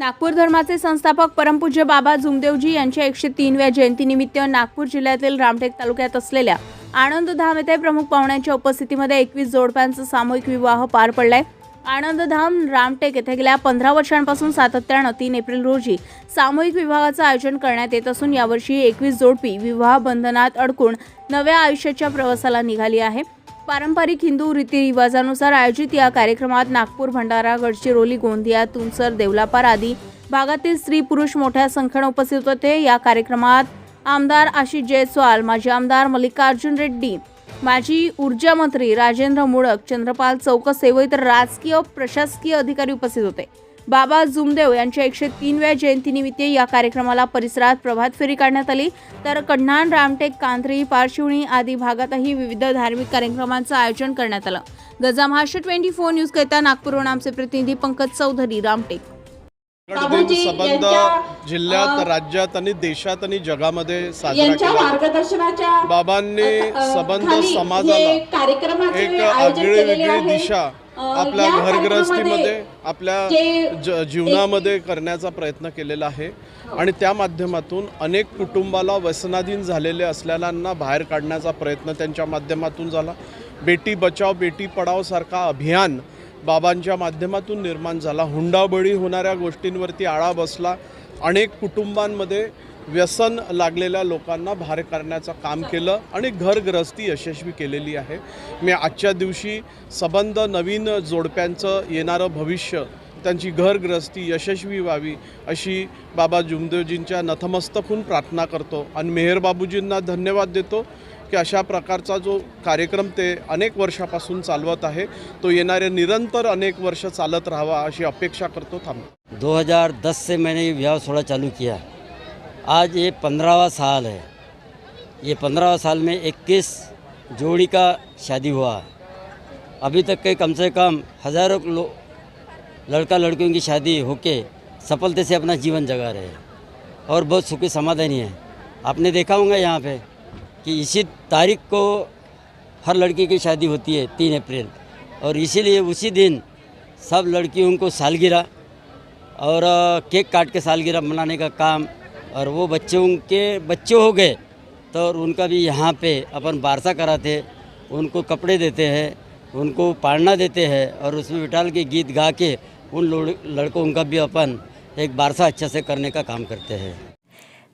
नागपूर धर्माचे संस्थापक परमपूज्य बाबा जुमदेवजी यांच्या एकशे तीनव्या जयंतीनिमित्त नागपूर जिल्ह्यातील रामटेक तालुक्यात असलेल्या आनंद धाम येथे प्रमुख पाहुण्यांच्या उपस्थितीमध्ये एकवीस जोडप्यांचा सामूहिक विवाह पार पडलाय. आनंदधाम रामटेक येथे गेल्या पंधरा वर्षांपासून सातत्यानं तीन एप्रिल रोजी सामूहिक विवाहाचं आयोजन करण्यात येत असून यावर्षी एकवीस जोडपी विवाह बंधनात अडकून नव्या आयुष्याच्या प्रवासाला निघाली आहे. पारंपरिक हिंदू रीतिरिवाजानुसार आयोजित या कार्यक्रमात नागपूर भंडारा गडचिरोली गोंदिया तुमसर देवलापार आदी भागातील स्त्री पुरुष मोठ्या संख्येनं उपस्थित होते. या कार्यक्रमात आमदार आशिष जयस्वाल माजी आमदार मल्लिकार्जुन रेड्डी माजी ऊर्जा मंत्री राजेंद्र मुळक चंद्रपाल चौकसे इतर राजकीय प्रशासकीय अधिकारी उपस्थित होते. बाबा जुमदेव यांच्या एकशे तीनव्या जयंतीनिमित्त या कार्यक्रमाला परिसरात प्रभात फेरी काढण्यात आली. तर कढणाण रामटेक कांत्री पारशिवणी आदी भागातही विविध धार्मिक कार्यक्रमांचं आयोजन करण्यात आलं. Gaja Maharashtra twenty four news करिता नागपूरहून आमचे प्रतिनिधी पंकज चौधरी रामटेक. जिल्ह्यात राज्यात आणि देशात आणि जगामध्ये साजरा केला. बाबांनी संबंध समाजाला हे एक आगळी वेगळी. दिशा आपल्या घरग्रस्तीमध्ये आपल्या जीवनामध्ये करण्याचा प्रयत्न केलेला आहे. आणि त्या माध्यमातून अनेक कुटुंबाला व्यसनाधीन झालेले असलेल्यांना बाहेर काढण्याचा प्रयत्न त्यांच्या माध्यमातून झाला. बेटी बचाव बेटी पढाव सारखा अभियान बाबांच्या माध्यमातून निर्माण झाला. हुंडाबळी होणाऱ्या गोष्टींवरती आळा बसला. अनेक कुटुंबांमध्ये व्यसन लागलेल्या लोकांना बाहेर करण्याचं काम केलं आणि घरग्रस्ती यशस्वी केलेली आहे. मी आजच्या दिवशी संबंध नवीन जोडप्यांचं येणारं भविष्य त्यांची घरग्रस्ती यशस्वी व्हावी अशी बाबा जुमदेवजींच्या नतमस्तक होऊन प्रार्थना करतो. आणि मेहर बाबूजींना धन्यवाद देतो. की अशा प्रकारचा जो कार्यक्रम ते अनेक वर्षापासून चालवत आहे तो येणारे निरंतर अनेक वर्ष चालत राहावा अशी अपेक्षा करतो थांबतो 2010 से मैंने ये विवाह सोड़ा चालू किया। आज ये पंद्रहवा साल है। ये पंद्रहवा साल में 21 जोड़ी का शादी हुआ। अभी तक के कम से कम हज़ारों लड़का लड़कियों की शादी होके सफलते से अपना जीवन जगा रहे हैं। और बहुत सुखी समाधानी है। आपने देखा होगा यहाँ पे कि इसी तारीख को हर लड़की की शादी होती है, तीन अप्रैल। और इसीलिए उसी दिन सब लड़कियों को सालगिरह और केक काट के सालगिरह मनाने का काम और वो बच्चों के बच्चे हो गए तो उनका भी यहाँ पे अपन बारसा कराते उनको कपड़े देते हैं, उनको पाड़ना देते हैं और उसमें विटाल के गीत गा के उन लड़कों का भी अपन एक बारसा अच्छा से करने का काम करते हैं।